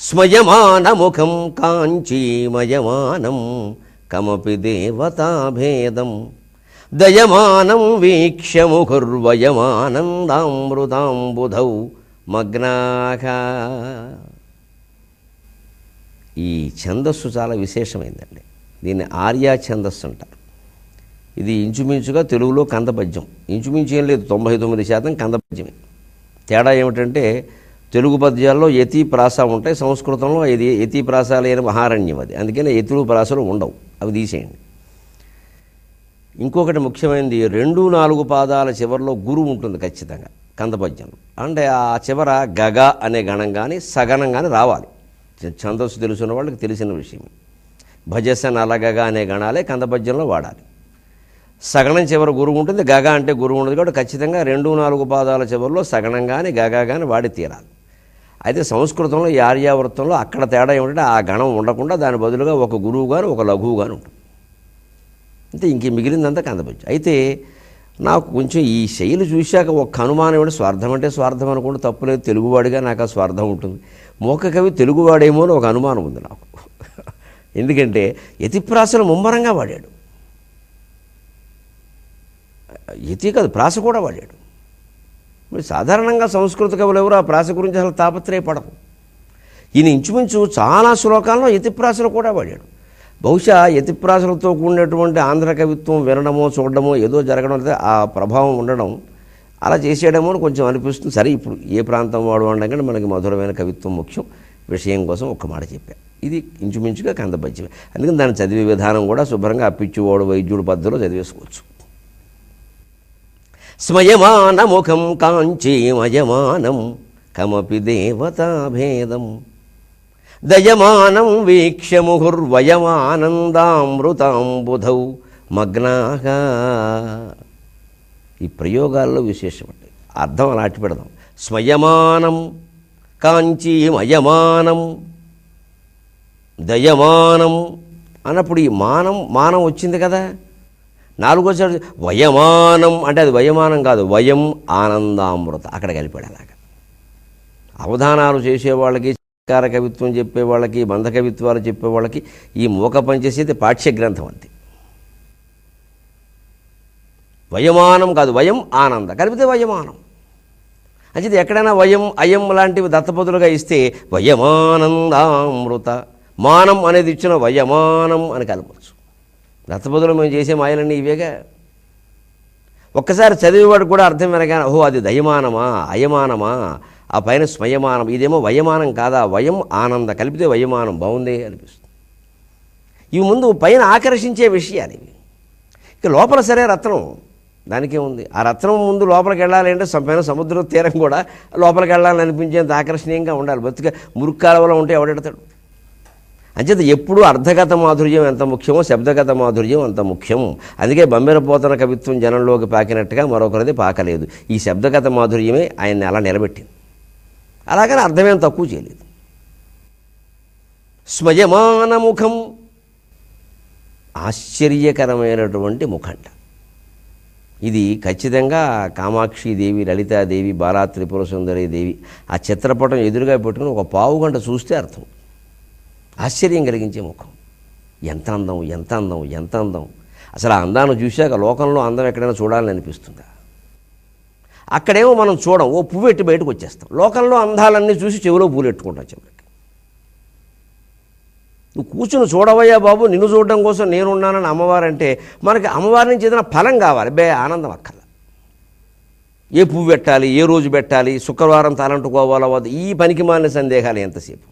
స్మయమానముఖం కాంచీమయమానం కమపి దేవతాభేదం దయమానం వీక్ష్య ముఖుర్వయమానందామృతాంబుధౌ ఈ ఛందస్సు చాలా విశేషమైందండి. దీన్ని ఆర్యా ఛందస్సు అంటారు. ఇది ఇంచుమించుగా తెలుగులో కందపద్యం. ఇంచుమించు ఏం లేదు తొంభై తొమ్మిది శాతం కందపద్యమే. తేడా ఏమిటంటే తెలుగు పద్యాల్లో యతి ప్రాస ఉంటాయి సంస్కృతంలో ఇది యతి ప్రాస లేని మహారణ్యం అది. అందుకని ఎతులు ప్రాసలు ఉండవు అవి తీసేయండి. ఇంకొకటి ముఖ్యమైనది రెండు నాలుగు పాదాల చివరిలో గురువు ఉంటుంది ఖచ్చితంగా కందపద్యం అంటే ఆ చివర గగ అనే గణం కానీ సగనం కానీ రావాలి ఛందస్సు తెలుసున్న వాళ్ళకి తెలిసిన విషయం. భజస నలగగ అనే గణాలే కందపద్యంలో వాడాలి. సగణం చివర గురువు ఉంటుంది గగ అంటే గురువు ఉండదు కాబట్టి ఖచ్చితంగా రెండు నాలుగు పాదాల చివరిలో సగణం కానీ గగ కానీ వాడి తీరాలి. అయితే సంస్కృతంలో ఈ ఆర్యావృత్తంలో అక్కడ తేడా ఏమిటంటే ఆ గణం ఉండకుండా దాని బదులుగా ఒక గురువు గారు ఒక లఘువు గారు ఉంటుంది అంటే ఇంక మిగిలిందంతా కందపచ్చు అయితే నాకు కొంచెం ఈ శైలి చూశాక ఒక అనుమానం ఏమిటి? స్వార్థం అంటే స్వార్థం అనుకుంటే తప్పులేదు తెలుగువాడిగా నాకు ఆ స్వార్థం ఉంటుంది. మోక కవి తెలుగువాడేమో అని ఒక అనుమానం ఉంది నాకు. ఎందుకంటే యతిప్రాసను ముమ్మరంగా వాడాడు. యతి కాదు ప్రాస కూడా వాడాడు. మరి సాధారణంగా సంస్కృత కవులు ఎవరు? ఆ ప్రాస గురించి అసలు తాపత్రయపడరు. ఈయన ఇంచుమించు చాలా శ్లోకాల్లో యతిప్రాసలు కూడా వాడాడు. బహుశా యతిప్రాసలతో కూడినటువంటి ఆంధ్ర కవిత్వం వినడమో చూడడమో ఏదో జరగడం లేదా ఆ ప్రభావం ఉండడం అలా చేసేయడమో అని కొంచెం అనిపిస్తుంది. సరే ఇప్పుడు ఏ ప్రాంతం వాడు అనగానే మనకి మధురమైన కవిత్వం ముఖ్యం. విషయం కోసం ఒక్క మాట చెప్పా. ఇది ఇంచుమించుగా కందపద్యమే అందుకని దాన్ని చదివే విధానం కూడా శుభ్రంగా అప్పిచ్చువాడు వైద్యుడు పద్ధతిలో చదివేసుకోవచ్చు. స్మయమానముఖం కాంచీమయమానం కమపి దేవతాభేదం దయమానం వీక్ష్యముహుర్వయమానందామృతాంబుధౌ మగ్నాగా ఈ ప్రయోగాల్లో విశేషమండి అర్థం అలాంటి పెడదాం స్మయమానం కాంచీమయమానం దయమానం అన్నప్పుడు ఈ మానం మానం వచ్చింది కదా? నాలుగోసారి వయమానం అంటే అది వయమానం కాదు వయం ఆనందామృత. అక్కడ కలిపాడు అవధానాలు చేసేవాళ్ళకి చిత్కార కవిత్వం చెప్పేవాళ్ళకి బంధ కవిత్వాలు చెప్పేవాళ్ళకి ఈ మూక పనిచేసేది పాఠ్య గ్రంథం అంతే. వయమానం కాదు వయం ఆనంద కలిపితే వయమానం. అంచేది ఎక్కడైనా వయం అయం లాంటివి దత్తపదులుగా ఇస్తే వయమానందామృత. మానం అనేది ఇచ్చిన వయమానం అని కలపచ్చు. రథబదులు మేము చేసే మాయలన్నీ ఇవేగా? ఒక్కసారి చదివేవాడు కూడా అర్థం వినగానే ఓహో అది దయమానమా అయమానమా ఆ పైన స్వయమానం ఇదేమో వయమానం కాదా వయం ఆనంద కలిపితే వయమానం బాగుంది అనిపిస్తుంది. ఇవి ముందు పైన ఆకర్షించే విషయాలు ఇవి. ఇక లోపల సరే రత్నం దానికే ఉంది. ఆ రత్నం ముందు లోపలికి వెళ్ళాలి అంటే పైన సముద్ర తీరం కూడా లోపలికి వెళ్ళాలని అనిపించేంత ఆకర్షణీయంగా ఉండాలి. బతుక మురుక్కాలవలో ఉంటే ఎవడెడతాడు? అంచేత ఎప్పుడు అర్ధగత మాధుర్యం ఎంత ముఖ్యమో శబ్దగత మాధుర్యం అంత ముఖ్యం. అందుకే బమ్మెరపోతన కవిత్వం జనంలోకి పాకినట్టుగా మరొకరిది పాకలేదు. ఈ శబ్దగత మాధుర్యమే ఆయన్ని అలా నిలబెట్టింది. అలాగని అర్థమేం తక్కువ చేయలేదు. స్వయమానముఖం ఆశ్చర్యకరమైనటువంటి ముఖంట. ఇది ఖచ్చితంగా కామాక్షిదేవి లలితాదేవి బాలా త్రిపుర సుందరి దేవి ఆ చిత్రపటం ఎదురుగా పెట్టుకుని ఒక పావు గంట చూస్తే అర్థం. ఆశ్చర్యం కలిగించే ముఖం. ఎంత అందం ఎంత అందం ఎంత అందం. అసలు ఆ అందాన్ని చూశాక లోకంలో అందం ఎక్కడైనా చూడాలని అనిపిస్తుందా? అక్కడేమో మనం చూడం ఓ పువ్వు ఎట్టి బయటకు వచ్చేస్తాం. లోకంలో అందాలన్నీ చూసి చెవిలో పూలు ఎట్టుకుంటాం చెవులకి నువ్వు కూర్చుని చూడవయ్యా బాబు నిన్ను చూడడం కోసం నేనున్నానని అమ్మవారంటే మనకి అమ్మవారి నుంచి ఏదైనా ఫలం కావాలి. బే ఆనందం అక్కల ఏ పువ్వు పెట్టాలి ఏ రోజు పెట్టాలి శుక్రవారం తలంటుకోవాలో ఈ పనికి మాలిన సందేహాలు ఎంతసేపు?